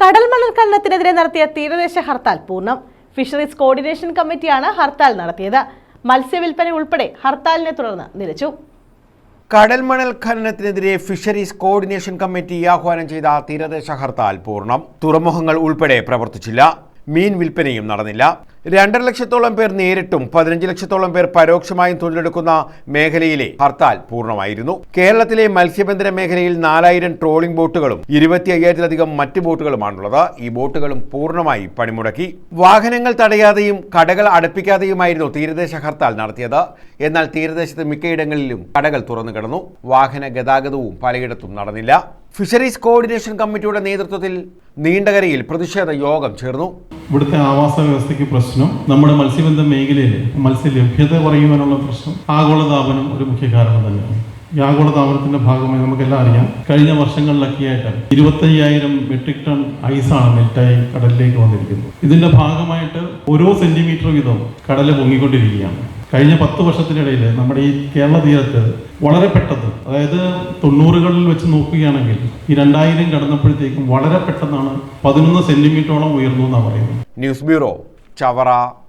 കടൽ മണൽ ഖനനത്തിനെതിരെ നടത്തിയ തീരദേശ ഹർത്താൽ പൂർണം. ഫിഷറീസ് കോർഡിനേഷൻ കമ്മിറ്റിയാണ് ഹർത്താൽ നടത്തിയത്. മത്സ്യവില്പന ഉൾപ്പെടെ ഹർത്താലിനെ തുടർന്ന് നിലച്ചു. കടൽ മണൽ ഖനനത്തിനെതിരെ ഫിഷറീസ് കോർഡിനേഷൻ കമ്മിറ്റി ആഹ്വാനം ചെയ്ത തീരദേശ ഹർത്താൽ പൂർണം. തുറമുഖങ്ങൾ ഉൾപ്പെടെ പ്രവർത്തിച്ചില്ല. മീൻ വിൽപ്പനയും നടന്നില്ല. രണ്ടര ലക്ഷത്തോളം പേർ നേരിട്ടും പതിനഞ്ച് ലക്ഷത്തോളം പേർ പരോക്ഷമായും തൊഴിലെടുക്കുന്ന മേഖലയിലെ ഹർത്താൽ പൂർണമായിരുന്നു. കേരളത്തിലെ മത്സ്യബന്ധന മേഖലയിൽ നാലായിരം ട്രോളിംഗ് ബോട്ടുകളും ഇരുപത്തി അയ്യായിരത്തിലധികം മറ്റ് ബോട്ടുകളുമാണുള്ളത്. ഈ ബോട്ടുകളും പൂർണമായി പണിമുടക്കി. വാഹനങ്ങൾ തടയാതെയും കടകൾ അടപ്പിക്കാതെയുമായിരുന്നു തീരദേശ ഹർത്താൽ നടത്തിയത്. എന്നാൽ തീരദേശത്ത് മിക്കയിടങ്ങളിലും കടകൾ തുറന്നു കിടന്നു. വാഹന ഗതാഗതവും പലയിടത്തും നടന്നില്ല. ഫിഷറീസ് കോർഡിനേഷൻ കമ്മിറ്റിയുടെ നേതൃത്വത്തിൽ നീണ്ടകരയിൽ പ്രതിഷേധ യോഗം ചേർന്നു. ഇവിടുത്തെ ആവാസ വ്യവസ്ഥയ്ക്ക് പ്രശ്നം നമ്മുടെ മത്സ്യബന്ധന മേഖലയിൽ മത്സ്യ ലഭ്യത കുറയുവാനുള്ള പ്രശ്നം ആഗോളതാപനം ഒരു മുഖ്യ കാരണം തന്നെയാണ്. ഈ ആഗോളതാപനത്തിന്റെ ഭാഗമായി നമുക്കെല്ലാം അറിയാം. കഴിഞ്ഞ വർഷങ്ങളിലൊക്കെ ആയിട്ട് ഇരുപത്തയ്യായിരം മെട്രിക് ടൺ ഐസാണ് മെൽറ്റായി കടലിലേക്ക് വന്നിരിക്കുന്നത്. ഇതിന്റെ ഭാഗമായിട്ട് ഓരോ സെന്റിമീറ്റർ വീതം കടൽ പൊങ്ങിക്കൊണ്ടിരിക്കുകയാണ്. കഴിഞ്ഞ പത്ത് വർഷത്തിനിടയിൽ നമ്മുടെ ഈ കേരള തീരത്ത് വളരെ പെട്ടെന്ന് അതായത് തൊണ്ണൂറുകളിൽ വെച്ച് നോക്കുകയാണെങ്കിൽ ഈ രണ്ടായിരം കടന്നപ്പോഴത്തേക്കും വളരെ പെട്ടെന്നാണ് പതിനൊന്ന് സെന്റിമീറ്ററോളം ഉയർന്നു എന്നാണ് പറയുന്നത്. News bureau Chavara.